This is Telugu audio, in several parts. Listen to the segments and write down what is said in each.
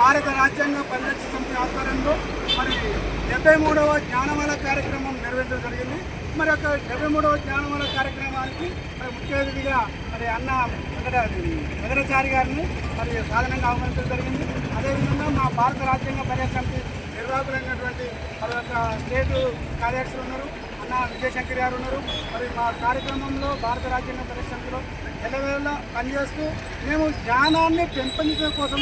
భారత రాజ్యాంగ పరిరక్షణ సమితి ఆధ్వర్యంలో మరి డెబ్బై మూడవ జ్ఞానమాల కార్యక్రమం నిర్వహించడం జరిగింది. మరి యొక్క డెబ్బై మూడవ జ్ఞానమాల కార్యక్రమానికి మరి ముఖ్య అతిథిగా మరి అన్న వెంకట వెంకటాచారి గారిని మరి సాధనంగా ఆహ్వానించడం జరిగింది. అదేవిధంగా మా భారత రాజ్యాంగ పరిరక్షణ సమితి నిర్వాహకులైనటువంటి మరి యొక్క స్టేట్ కార్యదర్శులు ఉన్నారు. అన్న విజయశంకర్ గారు ఉన్నారు. మరి మా కార్యక్రమంలో భారత రాజ్యాంగ పరిశ్రమలో ఎల్లవేళ పనిచేస్తూ మేము జ్ఞానాన్ని పెంపొందించడం కోసం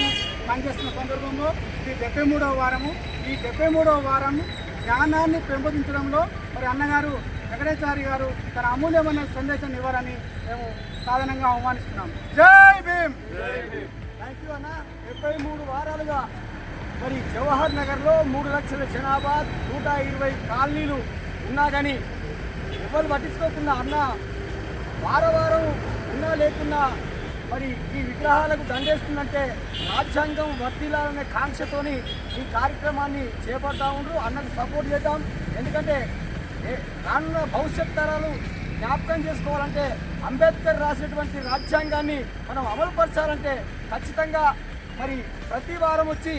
పనిచేస్తున్న సందర్భంలో ఇది డెబ్బై మూడవ వారము ఈ డెబ్బై మూడవ వారం జ్ఞానాన్ని పెంపొందించడంలో మరి అన్నగారు వెంకటేచారి గారు తన అమూల్యమైన సందేశం ఇవ్వాలని మేము సాధనంగా అవమానిస్తున్నాం జై భీమ్! థ్యాంక్ యూ అన్న. డెబ్బై మూడు వారాలుగా మరి జవహర్ నగర్లో మూడు లక్షల జనాభా నూట ఇరవై కాలనీలు ఉన్నా కానీ ఎవరు పట్టించుకోకుండా అన్న వారం వారం ఉన్నా లేకున్నా మరి ఈ విగ్రహాలకు దండేస్తుందంటే రాజ్యాంగం వర్తిల్లాలనే కాంక్షతోని ఈ కార్యక్రమాన్ని చేపడతా ఉండ్రు అన్నకు సపోర్ట్ చేద్దాం. ఎందుకంటే ఏ- రానున్న భవిష్యత్ తరాలు జ్ఞాపకం చేసుకోవాలంటే అంబేద్కర్ రాసినటువంటి రాజ్యాంగాన్ని మనం అమలుపరచాలంటే ఖచ్చితంగా మరి ప్రతి వారం వచ్చి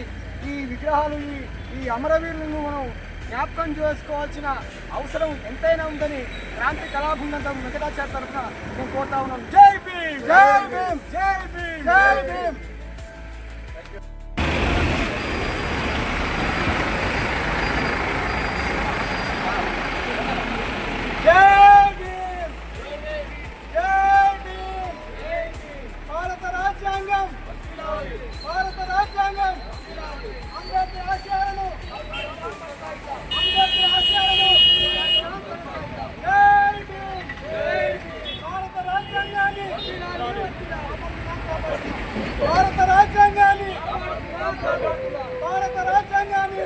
ఈ విగ్రహాలు ఈ ఈ అమరవీరులను మనం జ్ఞాపకం చేసుకోవాల్సిన అవసరం ఎంతైనా ఉందని క్రాంతి కళాబృందంతం వెంకటాచార్య తరఫున నేను కోరుతా ఉన్నాను. జై భీమ్ జై భీమ్ జై భీమ్ జై భారత రాజ్యాంగాన్ని భారత రాజ్యాంగాన్ని